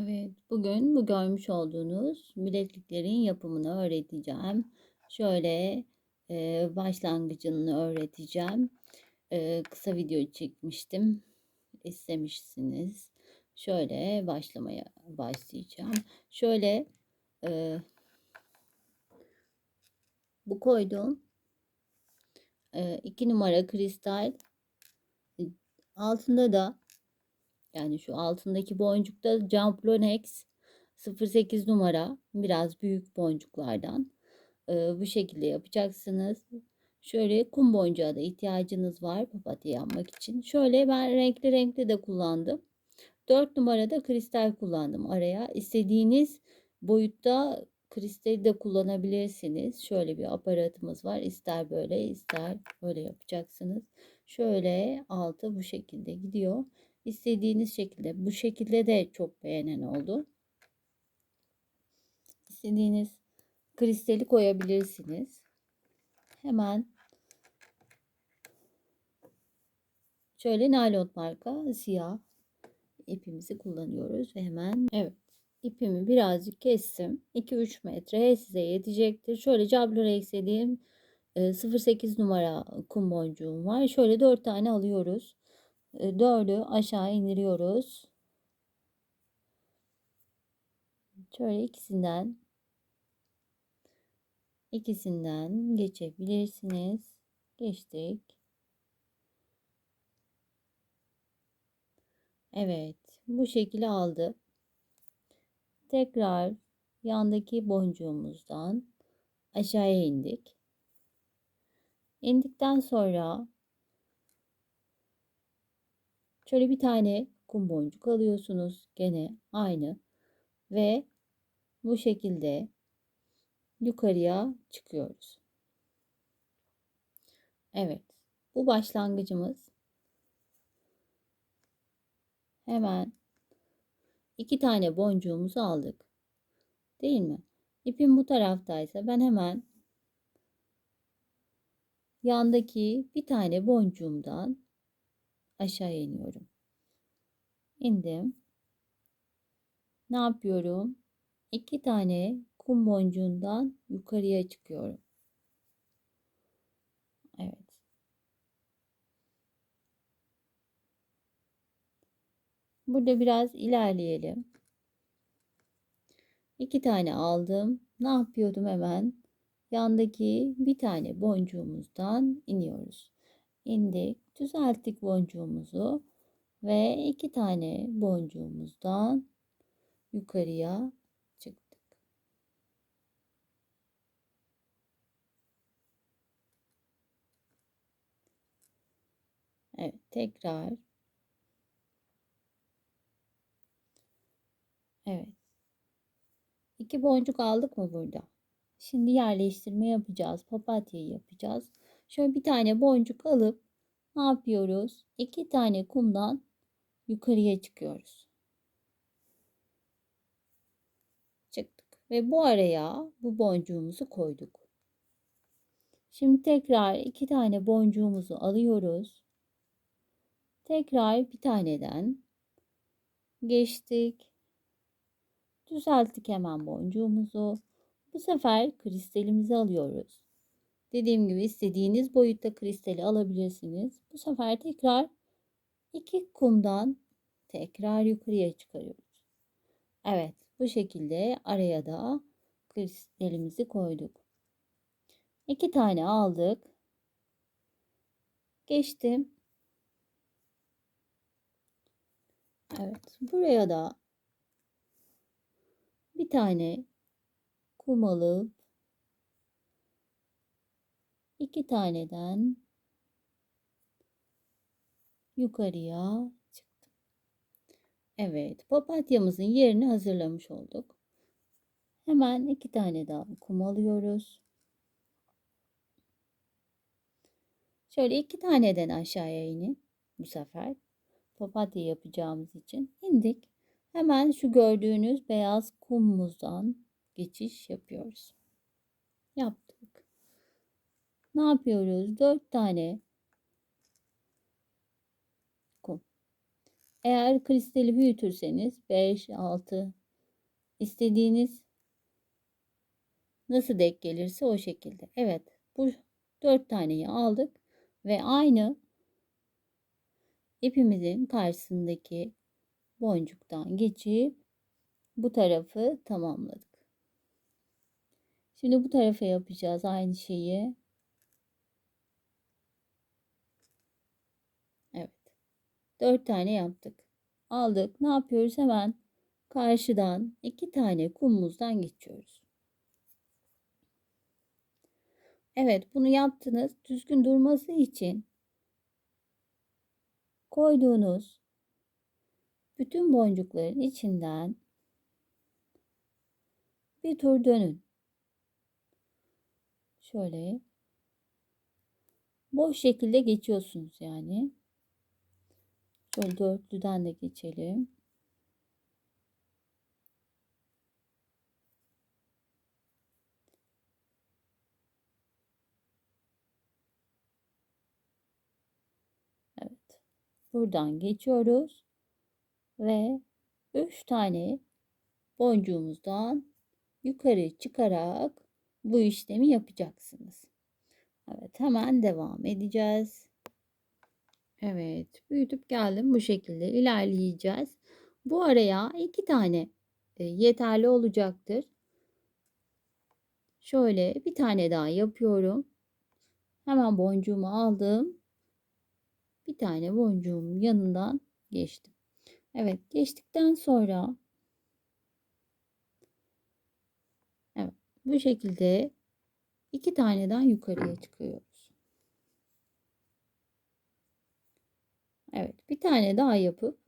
Evet, bugün bu görmüş olduğunuz bilekliklerin yapımını öğreteceğim. Şöyle e, başlangıcını öğreteceğim. E, kısa video çekmiştim. İstemişsiniz. Şöyle başlamaya başlayacağım. Şöyle e, bu koydum. E, iki numara kristal. Altında da yani şu altındaki boncukta Jumplonex 08 numara biraz büyük boncuklardan ee, bu şekilde yapacaksınız. Şöyle kum boncuğa da ihtiyacınız var papatya yapmak için. Şöyle ben renkli renkli de kullandım. 4 numarada kristal kullandım araya. İstediğiniz boyutta kristali de kullanabilirsiniz. Şöyle bir aparatımız var. İster böyle ister böyle yapacaksınız. Şöyle altı bu şekilde gidiyor istediğiniz şekilde. Bu şekilde de çok beğenen oldu. İstediğiniz kristali koyabilirsiniz. Hemen şöyle naylon marka siyah ipimizi kullanıyoruz ve hemen evet ipimi birazcık kestim. 2-3 metre size yetecektir. Şöyle cablora eklediğim 08 numara kum boncuğum var. Şöyle 4 tane alıyoruz. 4'ü aşağı indiriyoruz. Şöyle ikisinden ikisinden geçebilirsiniz. Geçtik. Evet, bu şekilde aldı. Tekrar yandaki boncuğumuzdan aşağıya indik. İndikten sonra Şöyle bir tane kum boncuk alıyorsunuz. Gene aynı. Ve bu şekilde yukarıya çıkıyoruz. Evet. Bu başlangıcımız. Hemen iki tane boncuğumuzu aldık. Değil mi? İpim bu taraftaysa ben hemen yandaki bir tane boncuğumdan aşağı iniyorum. İndim. Ne yapıyorum? İki tane kum boncuğundan yukarıya çıkıyorum. Evet. Burada biraz ilerleyelim. İki tane aldım. Ne yapıyordum hemen? Yandaki bir tane boncuğumuzdan iniyoruz. İndik düzelttik boncuğumuzu ve iki tane boncuğumuzdan yukarıya çıktık. Evet tekrar Evet. İki boncuk aldık mı burada? Şimdi yerleştirme yapacağız. Papatyayı yapacağız. Şöyle bir tane boncuk alıp ne yapıyoruz? İki tane kumdan yukarıya çıkıyoruz. Çıktık. Ve bu araya bu boncuğumuzu koyduk. Şimdi tekrar iki tane boncuğumuzu alıyoruz. Tekrar bir taneden geçtik. Düzelttik hemen boncuğumuzu. Bu sefer kristalimizi alıyoruz. Dediğim gibi istediğiniz boyutta kristali alabilirsiniz. Bu sefer tekrar iki kumdan tekrar yukarıya çıkarıyoruz. Evet bu şekilde araya da kristalimizi koyduk. İki tane aldık. Geçtim. Evet buraya da bir tane kum alıp iki taneden yukarıya çıktım. Evet, papatyamızın yerini hazırlamış olduk. Hemen iki tane daha kum alıyoruz. Şöyle iki taneden aşağıya inin bu sefer. Papatya yapacağımız için indik. Hemen şu gördüğünüz beyaz kumumuzdan geçiş yapıyoruz. Yaptık. Ne yapıyoruz? 4 tane kum. Eğer kristali büyütürseniz 5, 6 istediğiniz nasıl denk gelirse o şekilde. Evet bu 4 taneyi aldık ve aynı ipimizin karşısındaki boncuktan geçip bu tarafı tamamladık. Şimdi bu tarafa yapacağız aynı şeyi. Evet. 4 tane yaptık. Aldık. Ne yapıyoruz? Hemen karşıdan iki tane kumumuzdan geçiyoruz. Evet, bunu yaptınız. Düzgün durması için koyduğunuz bütün boncukların içinden bir tur dönün. Şöyle boş şekilde geçiyorsunuz yani. Şöyle dörtlüden de geçelim. Evet. Buradan geçiyoruz ve 3 tane boncuğumuzdan yukarı çıkarak bu işlemi yapacaksınız. Evet hemen devam edeceğiz. Evet büyütüp geldim bu şekilde ilerleyeceğiz. Bu araya iki tane e, yeterli olacaktır. Şöyle bir tane daha yapıyorum. Hemen boncuğumu aldım. Bir tane boncuğumun yanından geçtim. Evet geçtikten sonra evet bu şekilde iki taneden yukarıya çıkıyoruz. Evet bir tane daha yapıp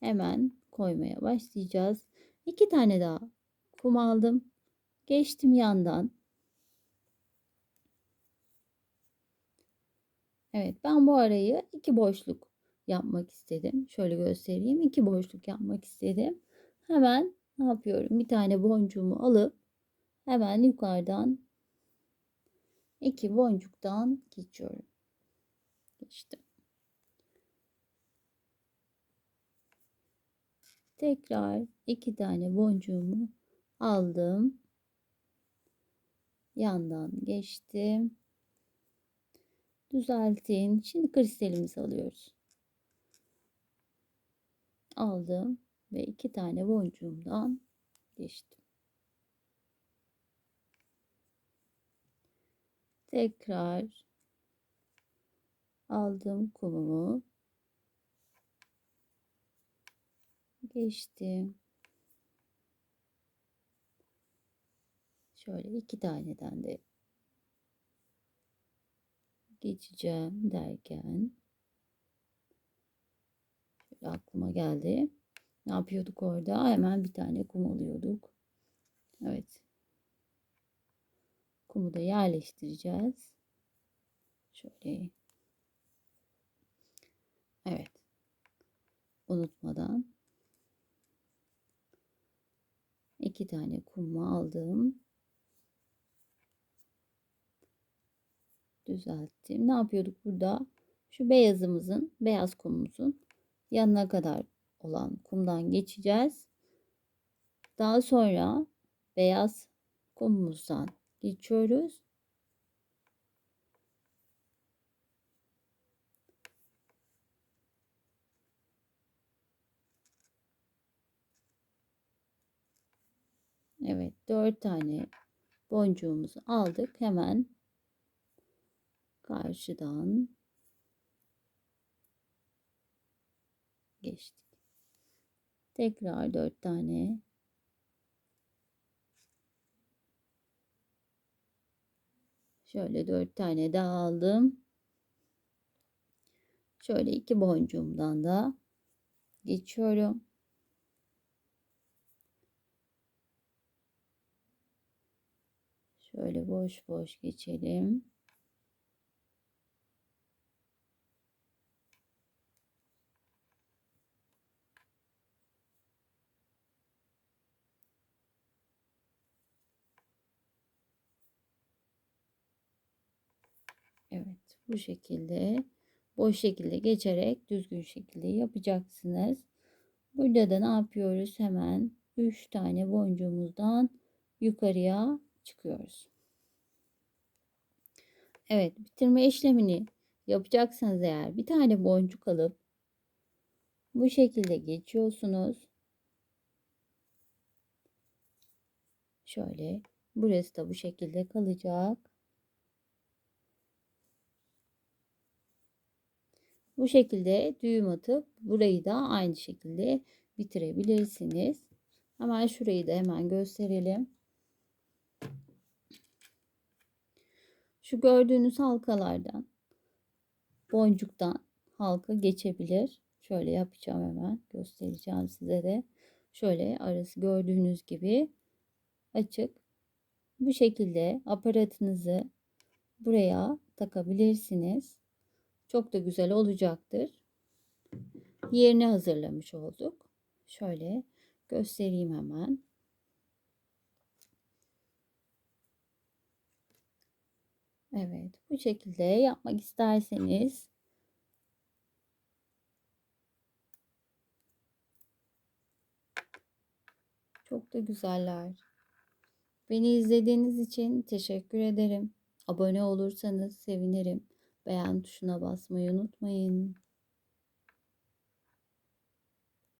hemen koymaya başlayacağız. İki tane daha kum aldım. Geçtim yandan. Evet ben bu arayı iki boşluk yapmak istedim. Şöyle göstereyim. İki boşluk yapmak istedim. Hemen ne yapıyorum? Bir tane boncuğumu alıp hemen yukarıdan iki boncuktan geçiyorum. Geçtim. Tekrar iki tane boncuğumu aldım. Yandan geçtim. Düzeltin. Şimdi kristalimizi alıyoruz. Aldım ve iki tane boncuğumdan geçtim. Tekrar aldım kumumu. Geçtim. Şöyle iki taneden de geçeceğim derken şöyle aklıma geldi. Ne yapıyorduk orada? Hemen bir tane kum alıyorduk. Evet. Kumu da yerleştireceğiz. Şöyle. Evet. Unutmadan iki tane kumu aldım. Düzelttim. Ne yapıyorduk burada? Şu beyazımızın, beyaz kumumuzun yanına kadar olan kumdan geçeceğiz. Daha sonra beyaz kumumuzdan geçiyoruz. Evet, dört tane boncuğumuzu aldık. Hemen karşıdan geçtik. Tekrar dört tane Şöyle dört tane daha aldım. Şöyle iki boncuğumdan da geçiyorum. Şöyle boş boş geçelim. Evet bu şekilde boş şekilde geçerek düzgün şekilde yapacaksınız. Burada da ne yapıyoruz? Hemen 3 tane boncuğumuzdan yukarıya çıkıyoruz. Evet, bitirme işlemini yapacaksanız eğer bir tane boncuk alıp bu şekilde geçiyorsunuz. Şöyle burası da bu şekilde kalacak. Bu şekilde düğüm atıp burayı da aynı şekilde bitirebilirsiniz. Hemen şurayı da hemen gösterelim. Şu gördüğünüz halkalardan boncuktan halka geçebilir. Şöyle yapacağım hemen göstereceğim size de. Şöyle arası gördüğünüz gibi açık. Bu şekilde aparatınızı buraya takabilirsiniz. Çok da güzel olacaktır. Yerini hazırlamış olduk. Şöyle göstereyim hemen. Evet, bu şekilde yapmak isterseniz çok da güzeller. Beni izlediğiniz için teşekkür ederim. Abone olursanız sevinirim. Beğen tuşuna basmayı unutmayın.